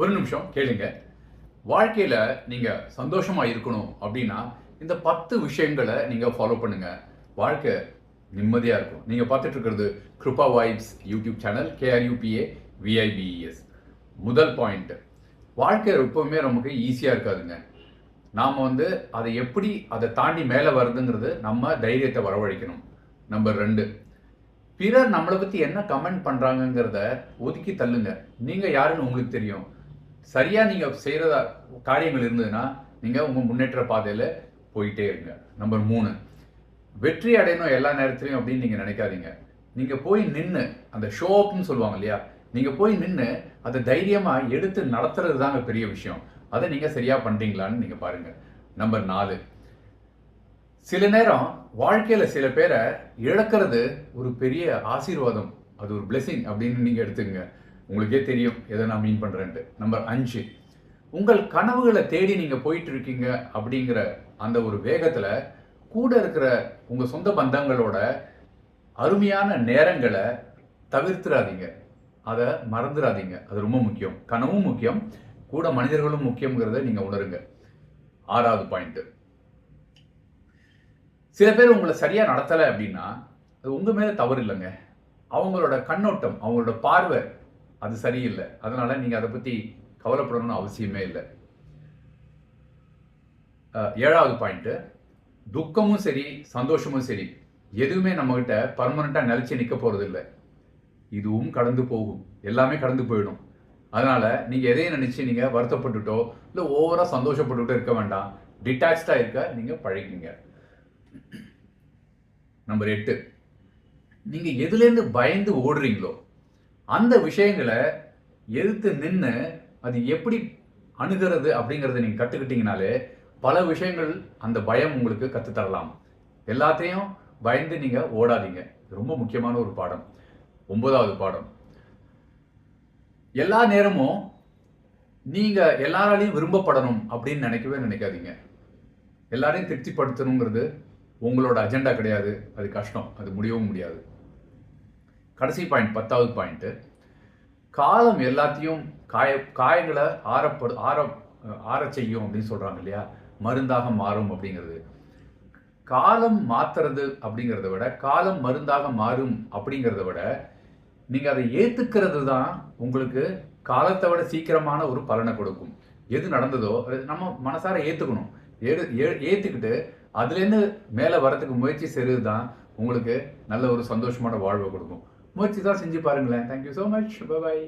ஒரு நிமிஷம் கேளுங்க. வாழ்க்கையில் நீங்கள் சந்தோஷமாக இருக்கணும் அப்படின்னா இந்த பத்து விஷயங்களை நீங்கள் ஃபாலோ பண்ணுங்கள் வாழ்க்கை நிம்மதியாக இருக்கும். நீங்கள் பார்த்துட்டு இருக்கிறது Kirupa vibes YouTube channel K R U P A V I B E S முதல் பாயிண்ட் வாழ்க்கை எப்பவுமே நமக்கு ஈஸியாக இருக்காதுங்க. நாம் வந்து அதை எப்படி அதை தாண்டி மேலே வருதுங்கிறது நம்ம தைரியத்தை வரவழைக்கணும். நம்பர் ரெண்டு. பிறர் நம்மளை பற்றி என்ன கமெண்ட் பண்ணுறாங்கங்கிறத ஒதுக்கி தள்ளுங்க. நீங்கள் யாருன்னு உங்களுக்கு தெரியும். சரியாக நீங்கள் செய்கிறதா காரியங்கள் இருந்ததுன்னா நீங்கள் உங்கள் முன்னேற்ற பாதையில் போயிட்டே இருங்க. நம்பர் மூணு. வெற்றி அடையணும் எல்லா நேரத்துலையும் அப்படின்னு நீங்கள் நினைக்காதீங்க. நீங்கள் போய் நின்று அந்த ஷோ அப்னு சொல்லுவாங்க இல்லையா? நீங்கள் போய் நின்று அதை தைரியமாக எடுத்து நடத்துறது தாங்க பெரிய விஷயம். அதை நீங்கள் சரியாக பண்ணுறீங்களான்னு நீங்கள் பாருங்கள் நம்பர் நாலு. சில நேரம் வாழ்க்கையில் சில பேரை இழக்கிறது ஒரு பெரிய ஆசீர்வாதம். அது ஒரு பிளெஸிங் அப்படின்னு நீங்கள் எடுத்துக்கோங்க. உங்களுக்கே தெரியும் எதை நான் மீன் பண்ணுறேன்ட்டு நம்பர் அஞ்சு உங்கள் கனவுகளை தேடி நீங்கள் போயிட்டு இருக்கீங்க அப்படிங்கிற அந்த ஒரு வேகத்தில் கூட இருக்கிற உங்கள் சொந்த பந்தங்களோட அருமையான நேரங்களை தவிர்த்துறாதீங்க. அதை மறந்துடாதீங்க அது ரொம்ப முக்கியம். கனவும் முக்கியம். கூட மனிதர்களும் முக்கியங்கிறத நீங்கள் உணருங்க. ஆறாவது பாயிண்ட்டு சில பேர் உங்களை சரியாக நடத்தலை அப்படின்னா அது உங்கள் மேலே தவறு இல்லைங்க. அவங்களோட கண்ணோட்டம் அவங்களோட பார்வை அது சரியில்லை. அதனால் நீங்கள் அதை பற்றி கவலைப்படணும்னு அவசியமே இல்லை. ஏழாவது பாயிண்ட்டு துக்கமும் சரி சந்தோஷமும் சரி எதுவுமே நம்மகிட்ட பர்மனெண்ட்டாக நிலச்சி நிற்க போகிறது இல்லை இதுவும் கடந்து போகும். எல்லாமே கடந்து போயிடும். அதனால் நீங்கள் எதையும் நினச்சி நீங்கள் வருத்தப்பட்டுட்டோ இல்லை ஓவராக சந்தோஷப்பட்டுட்டோ இருக்க வேண்டாம். டிட்டாச்சாக இருக்க நீங்கள் பழகிங்க நம்பர் எட்டு. நீங்கள் எதுலேருந்து பயந்து ஓடுறீங்களோ அந்த விஷயங்களை எதிர்த்து நின்று அது எப்படி அணுகிறது அப்படிங்கிறத நீங்கள் கற்றுக்கிட்டீங்கனாலே பல விஷயங்கள் அந்த பயம் உங்களுக்கு கற்றுத்தரலாம் எல்லாத்தையும் பயந்து நீங்கள் ஓடாதீங்க. ரொம்ப முக்கியமான ஒரு பாடம். ஒன்பதாவது பாடம். எல்லா நேரமும் நீங்கள் எல்லாராலையும் விரும்பப்படணும் அப்படின்னு நினைக்கவே நினைக்காதீங்க. எல்லாரையும் திருப்திப்படுத்தணுங்கிறது உங்களோட அஜெண்டா கிடையாது. அது கஷ்டம். அது முடியவும் முடியாது. கடைசி பாயிண்ட் பத்தாவது பாயிண்ட்டு காலம் எல்லாத்தையும் காய காயங்களை ஆறப்படு ஆற ஆற செய்யும் அப்படின்னு சொல்கிறாங்க இல்லையா? மருந்தாக மாறும் அப்படிங்கிறது. காலம் மாத்துறது அப்படிங்கிறத விட காலம் மருந்தாக மாறும் அப்படிங்கிறத விட நீங்கள் அதை ஏற்றுக்கிறது தான் உங்களுக்கு காலத்தை விட சீக்கிரமான ஒரு பலனை கொடுக்கும். எது நடந்ததோ அது நம்ம மனசார ஏற்றுக்கணும் ஏடு ஏ- அதுலேருந்து மேலே வரத்துக்கு முயற்சி செய்கிறது தான் உங்களுக்கு நல்ல ஒரு சந்தோஷமான வாழ்வை கொடுக்கும். முயற்சி தான் செஞ்சு பாருங்களேன். Thank you so much bye